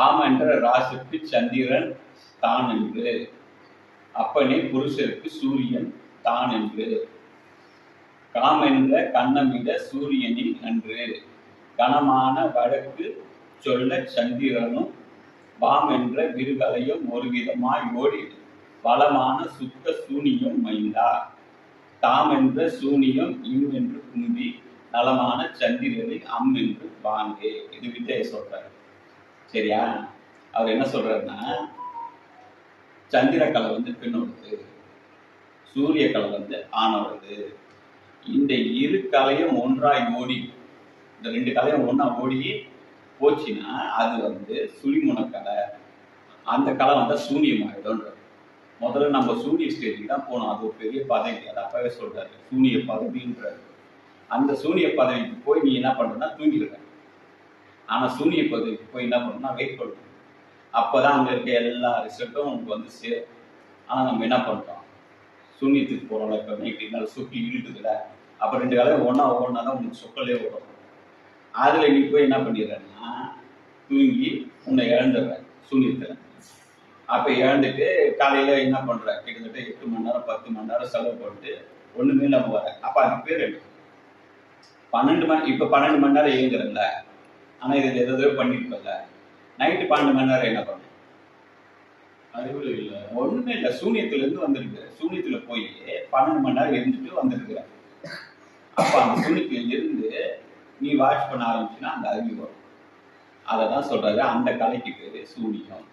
ஆம் என்ற ராசிக்கு சந்திரன் தான் என்று. அப்பனே புருஷருக்கு சூரியன் தான் என்று. காம் என்ற கண்ணமிட சூரியனின் அன்று. கனமான வழக்கு சொல்ல சந்திரனும் வாம் என்ற விருகலையும் ஒரு விதமாய் ஓடி வளமான சுத்த சூனியம் மைந்தார் தாம் என்ற சூனியம் இம் என்று குந்தி நலமான சந்திரனை அம் என்று வாங்கே. இது விஜய சொல்றாரு. சரியா? அவர் என்ன சொல்றாருன்னா சந்திரக்கலை வந்து பெண்ணோடது சூரிய கலை வந்து ஆணோடது. இந்த இரு கலையும் ஒன்றாய் ஓடி இந்த ரெண்டு கலையும் ஒன்றா ஓடி போச்சுன்னா அது வந்து சுழிமுனக்கலை அந்த கலை வந்தால் சூனியமாயிடும்ன்றது முதல்ல நம்ம சூனிய ஸ்டேஜுக்கு தான் போகணும் அது ஒரு பெரிய பதவி. அது அப்பவே சொல்றாரு சூனிய பதவின்றாரு. அந்த சூனிய பதவிக்கு போய் நீ என்ன பண்றன்னா தூங்கிடுற. ஆனால் சூனிய பகுதிக்கு போய் என்ன பண்ணணும்னா வெயிட் பண்ணணும் அப்பதான் அங்கே இருக்க எல்லா ரிசல்ட்டும் உங்களுக்கு வந்து சேரும். ஆனால் நம்ம என்ன பண்ணுறோம் சூனியத்துக்கு போகிறோம்ல இப்போ நைட்டு நல்லா சுற்றி இழுக்குதுல. அப்போ ரெண்டு காலையில் ஒன்றா ஒவ்வொன்றா தான் உங்களுக்கு சொக்கலே ஓடும். அதில் நீ போய் என்ன பண்ணிடுறேன்னா தூங்கி உன்னை இழந்துடுற சூனியத்தில். அப்போ இழந்துட்டு காலையில் என்ன பண்ணுற கிட்டத்தட்ட எட்டு மணி நேரம் பத்து மணி நேரம் செலவு பண்ணிட்டு ஒன்றுமே நம்ம வர. அப்போ அதுக்கு பேர் பன்னெண்டு மணி இப்போ பன்னெண்டு மணி நேரம் இயங்குறல்ல ஆனா இதுல எதோ பண்ணிருக்கல நைட்டு பன்னெண்டு மணி நேரம் என்ன பண்ண அறிவுல இல்ல. ஒண்ணுமே இல்ல. சூனியத்துல இருந்து வந்திருக்கு சூனியத்துல போய் பன்னெண்டு மணி நேரம் இருந்துட்டு வந்திருக்கிற அப்ப அந்த சூனியத்துல இருந்து நீ வாட்ச் பண்ண ஆரம்பிச்சுன்னா அந்த அறிவு வரும். அதை தான் சொல்றாரு அந்த கலைக்கு பேரு சூனியம்.